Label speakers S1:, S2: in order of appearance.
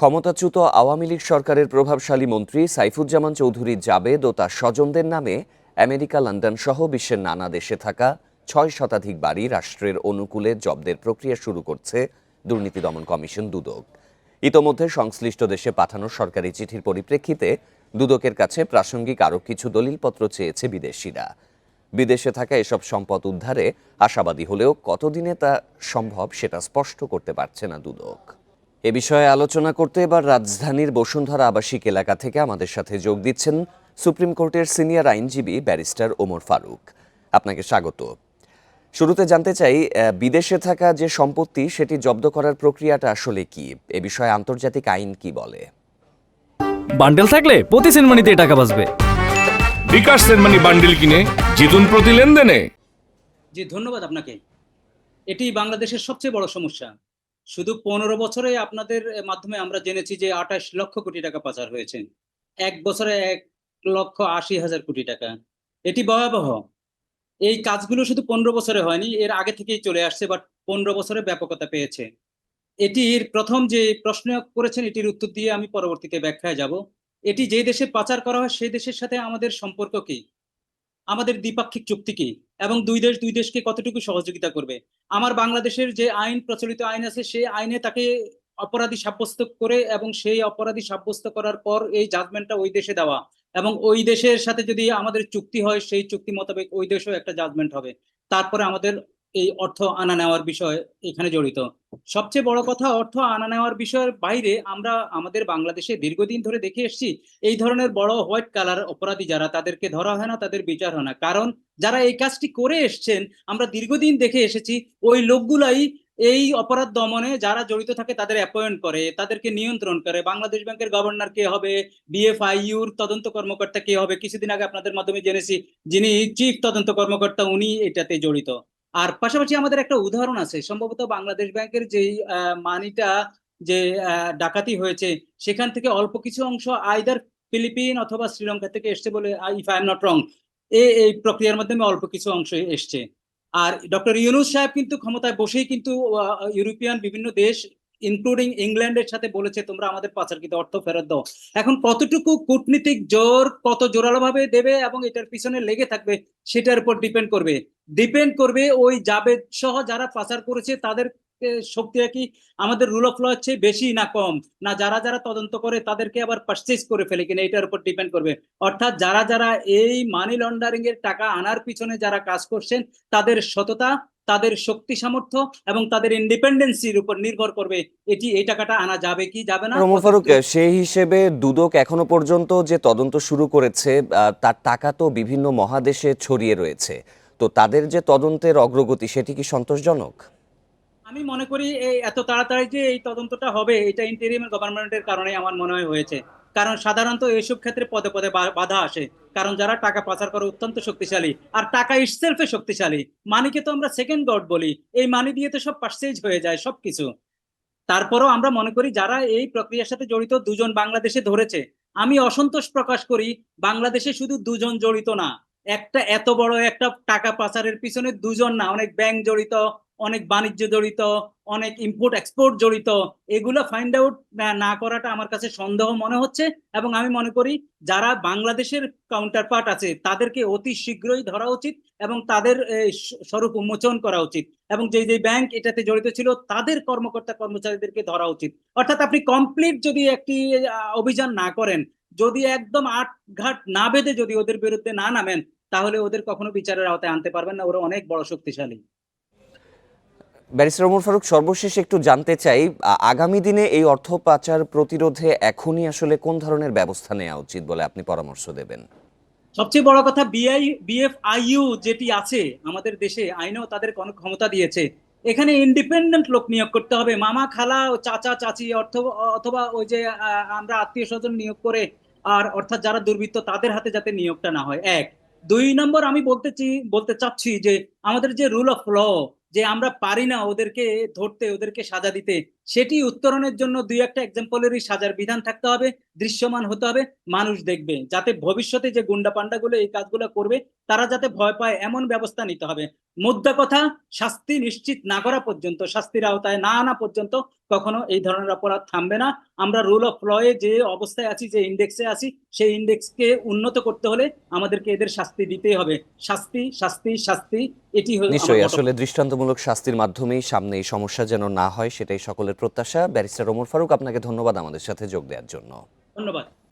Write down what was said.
S1: ক্ষমতাচ্যুত আওয়ামী লীগ সরকারের প্রভাবশালী মন্ত্রী সাইফুজ্জামান চৌধুরী জাবেদ ও তার স্বজনদের নামে আমেরিকা, লন্ডন সহ বিশ্বের নানা দেশে থাকা ছয় শতাধিক বাড়ি রাষ্ট্রের অনুকূলে জব্দের প্রক্রিয়া শুরু করছে দুর্নীতি দমন কমিশন দুদক। ইতোমধ্যে সংশ্লিষ্ট দেশে পাঠানো সরকারি চিঠির পরিপ্রেক্ষিতে দুদকের কাছে প্রাসঙ্গিক আরও কিছু দলিলপত্র চেয়েছে বিদেশিরা। বিদেশে থাকা এসব সম্পদ উদ্ধারে আশাবাদী হলেও কতদিনে তা সম্ভব সেটা স্পষ্ট করতে পারছে না দুদক। এ বিষয়ে আলোচনা করতে এবার রাজধানীর বসুন্ধরা আবাসিক এলাকা থেকে আমাদের সাথে যোগ দিচ্ছেন সুপ্রিম কোর্টের সিনিয়র আইনজীবী ব্যারিস্টার ওমর ফারুক। আপনাকে স্বাগত। শুরুতে জানতে চাই বিদেশে থাকা যে সম্পত্তি সেটি জব্দ করার প্রক্রিয়াটা আসলে কি? এ বিষয়ে আন্তর্জাতিক আইন কি বলে?
S2: বান্ডেল থাকলে প্রতি সেনমানিতে টাকা বাঁচবে।
S3: বিকাশ সেনমানি বান্ডিল কিনে জিতুন প্রতি লেনদেনে।
S4: জি ধন্যবাদ আপনাকে। এটি বাংলাদেশের সবচেয়ে বড় সমস্যা। শুধু পনেরো বছরে আপনাদের মাধ্যমে আমরা জেনেছি যে আঠাশ লক্ষ কোটি টাকা পাচার হয়েছে। এক বছরে এক লক্ষ আশি হাজার কোটি টাকা। এটি ভয়াবহ। এই কাজগুলো শুধু পনেরো বছরে হয়নি, এর আগে থেকেই চলে আসছে বাট পনেরো বছরে ব্যাপকতা পেয়েছে। এটির প্রথম যে প্রশ্ন করেছেন, এটির উত্তর দিয়ে আমি পরবর্তীতে ব্যাখ্যায় যাব। এটি যে দেশে পাচার করা হয় সেই দেশের সাথে আমাদের সম্পর্ক কি? আমাদের দ্বিপাক্ষিক চুক্তি কি? এবং দুই দেশ, দুই দেশকে কতটুকু সহযোগিতা করবে? আমার বাংলাদেশের যে আইন, প্রচলিত আইন আছে সেই আইনে তাকে অপরাধী সাব্যস্ত করে এবং সেই অপরাধী সাব্যস্ত করার পর এই জাজমেন্টটা ওই দেশে দেওয়া। এবং ওই দেশের সাথে যদি আমাদের চুক্তি হয়, সেই চুক্তি মোতাবেক ওই দেশেও একটা জাজমেন্ট হবে। তারপরে আমাদের এই অর্থ আনা নেওয়ার বিষয় এখানে জড়িত। সবচেয়ে বড় কথা অর্থ আনা নেওয়ার বিষয়ের বাইরে আমরা আমাদের বাংলাদেশে দীর্ঘদিন ধরে দেখে এসেছি, এই ধরনের বড় হোয়াইট কালার অপরাধী যারা, তাদেরকে ধরা হয় না, তাদের বিচার হয় না। কারণ যারা এই কাজটি করে এসছেন, আমরা দীর্ঘদিন দেখে এসেছি, ওই লোকগুলাই এই অপরাধ দমনে যারা জড়িত থাকে, তাদের অ্যাপয়েন্ট করে, তাদেরকে নিয়ন্ত্রণ করে, বাংলাদেশ ব্যাংকের গভর্নর কে হবে বিএফআইউর তদন্ত কর্মকর্তা কে হবে, কিছুদিন আগে আপনাদের মাধ্যমে জেনেছি, যিনি চিফ তদন্ত কর্মকর্তা, উনি এটাতে জড়িত। আর পাশাপাশি আমাদের একটা উদাহরণ আছে, সম্ভবত বাংলাদেশ ব্যাংকের যেই মানিটা যে ডাকাতি হয়েছে, সেখান থেকে অল্প কিছু অংশ আইদার ফিলিপিন অথবা শ্রীলঙ্কা থেকে এসছে বলে if I am not wrong এই প্রক্রিয়ার মাধ্যমে অল্প কিছু অংশ এসছে। আর ডক্টর ইউনুস সাহেব কিন্তু ক্ষমতায় বসেই কিন্তু ইউরোপিয়ান বিভিন্ন দেশ ইনক্লুডিং ইংল্যান্ডের সাথে বলেছে, তোমরা আমাদের পাচারকৃত অর্থ ফেরত দাও। এখন কতটুকু কূটনীতিক জোর কত জোরালো ভাবে দেবে এবং এটার পিছনে লেগে থাকবে, সেটার উপর ডিপেন্ড করবে। ডিপেন্ড করবে ওই জাবেদ সহ যারা পাচার করেছে তাদের শক্তিটা কি আমাদের রুল অফ ল হচ্ছে বেশি না কম। না যারা যারা তদন্ত করে, তাদেরকে আবার পারচেজ করে ফেলে কিনা, এটার উপর ডিপেন্ড করবে। অর্থাৎ যারা যারা এই মানি লন্ডারিং এর টাকা আনার পিছনে যারা কাজ করছেন, তাদের সততা, তাদের শক্তি সামর্থ্য এবং তাদের ইন্ডিপেন্ডেন্সির উপর নির্ভর করবে। এটি, এই টাকাটা আনা যাবে কি যাবে না?
S1: ওমর ফারুক, সেই হিসেবে দুদক এখনও পর্যন্ত যে তদন্ত শুরু করেছে তার টাকা তো বিভিন্ন মহাদেশে ছড়িয়ে রয়েছে। তো তাদের যে তদন্তের অগ্রগতি, সেটি কি সন্তোষজনক?
S4: আমি মনে করি এই এত তাড়াতাড়ি যে এই তদন্তটা হবে, এটা ইন্টেরিয়াম গভর্নমেন্টের কারণে আমার মনে হয় হয়েছে। কারণ সাধারণত এইসব ক্ষেত্রে পদে পদে বাধা আসে। কারণ যারা টাকা পাচার করে অত্যন্ত শক্তিশালী, আর টাকা ইটসেলফে শক্তিশালী, মানিকে তো আমরা সেকেন্ড গড বলি। এই মানি দিয়ে তো সব পার্সেজ হয়ে যায় সবকিছু তারপরও আমরা মনে করি যারা এই প্রক্রিয়ার সাথে জড়িত, দুজন বাংলাদেশে ধরেছে, আমি অসন্তোষ প্রকাশ করি, বাংলাদেশে শুধু দুজন জড়িত না। একটা এত বড় একটা টাকা পাচারের পিছনে দুজন না, অনেক ব্যাংক জড়িত, অনেক বাণিজ্য জড়িত, অনেক ইম্পোর্ট এক্সপোর্ট জড়িত, এগুলো ফাইন্ড আউট না করাটা আমার কাছে সন্দেহ মনে হচ্ছে এবং আমি মনে করি যারা বাংলাদেশের কাউন্টার পার্ট আছে, তাদেরকে অতি শীঘ্রই ধরা উচিত এবং তাদের স্বরূপ উন্মোচন করা উচিত এবং যে যে ব্যাংক এটাতে জড়িত ছিল, তাদের কর্মকর্তা কর্মচারীদেরকে ধরা উচিত। অর্থাৎ আপনি কমপ্লিট যদি একটি অভিযান না করেন, যদি একদম আট ঘাট না বেঁধে যদি ওদের বিরুদ্ধে না নামেন তাহলে ওদের কখনো বিচারের আওতায় আনতে পারবেন না ওরা অনেক বড় শক্তিশালী।
S1: ব্যারিস্টার ওমর ফারুক সর্বশেষ একটু জানতে চাই আগামী দিনে এই অর্থ পাচার প্রতিরোধে এখনই আসলে কোন ধরনের ব্যবস্থা নেওয়া উচিত বলে আপনি পরামর্শ দেবেন?
S4: সবচেয়ে বড় কথা বিআই বিএফআইইউ যেটি আছে আমাদের দেশে আইনেও তাদের কোনো ক্ষমতা দিয়েছে। এখানে ইন্ডিপেন্ডেন্ট লোক নিয়োগ করতে হবে। মামা খালা ও চাচা চাচি অর্থ অথবা ওই যে আমরা আত্মীয় স্বজন নিয়োগ করে আর অর্থাৎ যারা দুর্বৃত্ত তাদের হাতে যাতে নিয়োগটা না হয়। এক দুই নম্বর আমি বলতে বলতে চাচ্ছি যে আমাদের যে রুল অফ ল যে আমরা পারি না ওদেরকে ধরতে, ওদেরকে সাজা দিতে, সেটি উত্তরণের জন্য দুই একটা এক্সাম্পলেরই সাজার বিধান থাকতে হবে। দৃশ্যমান হতে হবে মানুষ দেখবে। যাতে ভবিষ্যতে যে গুন্ডা পান্ডাগুলো এই কাজগুলো করবে তারা যাতে ভয় পায় এমন ব্যবস্থা নিতে হবে। মুদ্রা কথা শাস্তি নিশ্চিত না করা পর্যন্ত শাস্তির আওতায় না আনা পর্যন্ত কখনো এই ধরনের অপরাধ থামবে না। আমরা রুল অফ লয়ে যে অবস্থায় আছি যে ইন্ডেক্সে আছি সেই ইন্ডেক্সকে উন্নত করতে হলে আমাদেরকে এদের শাস্তি দিতেই হবে। শাস্তি শাস্তি শাস্তি এটি হলো
S1: নিশ্চয়ই আসলে দৃষ্টান্তমূলক শাস্তির মাধ্যমেই সামনে এই সমস্যা যেন না হয় সেটাই সকলের প্রত্যাশা। ব্যারিস্টার ওমর ফারুক আপনাকে ধন্যবাদ আমাদের সাথে যোগ দেওয়ার জন্য।
S4: ধন্যবাদ।